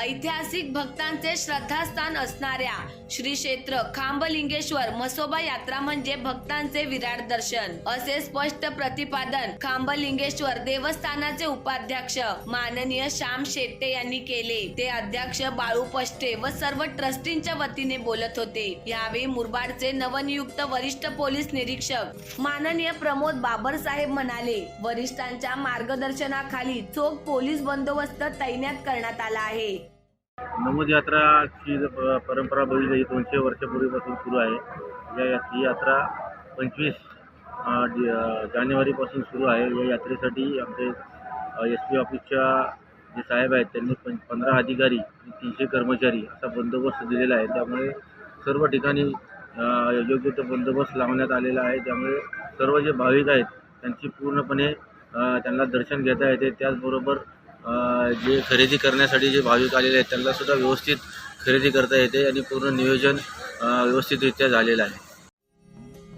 ऐतिहासिक भक्तांचे श्रद्धास्थान असणाऱ्या श्री क्षेत्र खांबलिंगेश्वर म्हसोबा यात्रा म्हणजे भक्तांचे विराट दर्शन. असे स्पष्ट प्रतिपादन खांबलिंगेश्वर देवस्थानाचे उपाध्यक्ष माननीय श्याम शेट्टे यांनी केले. ते अध्यक्ष बाळू पष्टे व सर्व ट्रस्टींच्या वतीने बोलत होते. यावेळी मुरबाडचे नवनियुक्त वरिष्ठ पोलीस निरीक्षक माननीय प्रमोद बाबरसाहेब म्हणाले वरिष्ठांच्या मार्गदर्शनाखाली चोख पोलीस बंदोबस्त तैनात करण्यात आला आहे. नमोद यात्राची प- परंपरा बघितली ही दोनशे वर्षापूर्वीपासून सुरू आहे. या ही यात्रा पंचवीस जानेवारीपासून सुरू आहे. या यात्रेसाठी आमचे एस पी ऑफिसच्या जे साहेब आहेत त्यांनी पं पंधरा अधिकारी आणि तीनशे कर्मचारी असा बंदोबस्त दिलेला आहे. त्यामुळे सर्व ठिकाणी योग्य तो बंदोबस्त लावण्यात आलेला आहे. त्यामुळे सर्व जे भाविक आहेत त्यांची पूर्णपणे त्यांना दर्शन घेता येते. त्याचबरोबर जे खरेदी करण्यासाठी जे भाविक आलेले आहेत त्यांना सुद्धा व्यवस्थित खरेदी करता येते आणि पूर्ण नियोजन व्यवस्थितरित्या झालेलं आहे.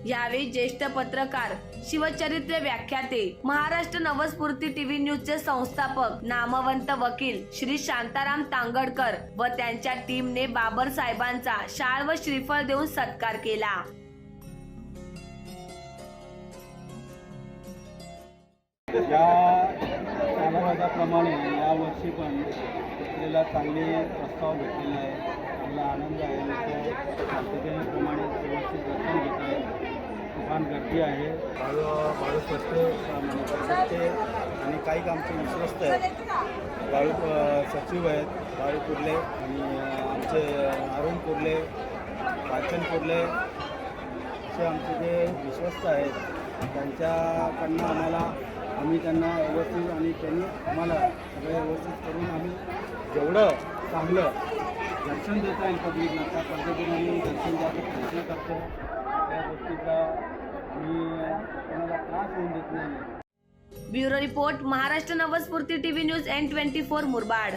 यावेळी ज्येष्ठ पत्रकार शिवचरित्र व्याख्याते महाराष्ट्र नवस्फूर्ती टीव्ही न्यूजचे संस्थापक नामवंत वकील श्री शांताराम तांगडकर व त्यांच्या टीमने बाबर साहेबांचा शाळ व श्रीफळ देऊन सत्कार केला. या कालावधाप्रमाणे यावर्षी पण आपल्याला चांगले प्रस्ताव भेटलेला आहे. आपला आनंद आहे. लोक शांततेप्रमाणे व्यवस्थित दर्शन घेत आहे तुफान गर्दी आहे. बाळू बाळू पट्टे आणि काही आमचे विश्वस्त आहेत. बाळू सचिव आहेत. बाळू कुर्ले आणि आमचे अरुण कुर्ले वाचन कुर्ले. असे आमचे जे विश्वस्त आहेत त्यांच्याकडनं आम्हाला आम्ही त्यांना व्यवस्थित आणि त्यांनी आम्हाला सगळं व्यवस्थित करून आम्ही जेवढं चांगलं दर्शन देता येईल पब्लिकला त्या पद्धतीने आम्ही दर्शन द्यायचा प्रयत्न करतो. त्या गोष्टीचा आम्ही कोणाला त्रास होऊन देत नाही. Bureau report Maharashtra Navsphurti TV news N twenty four Murbad.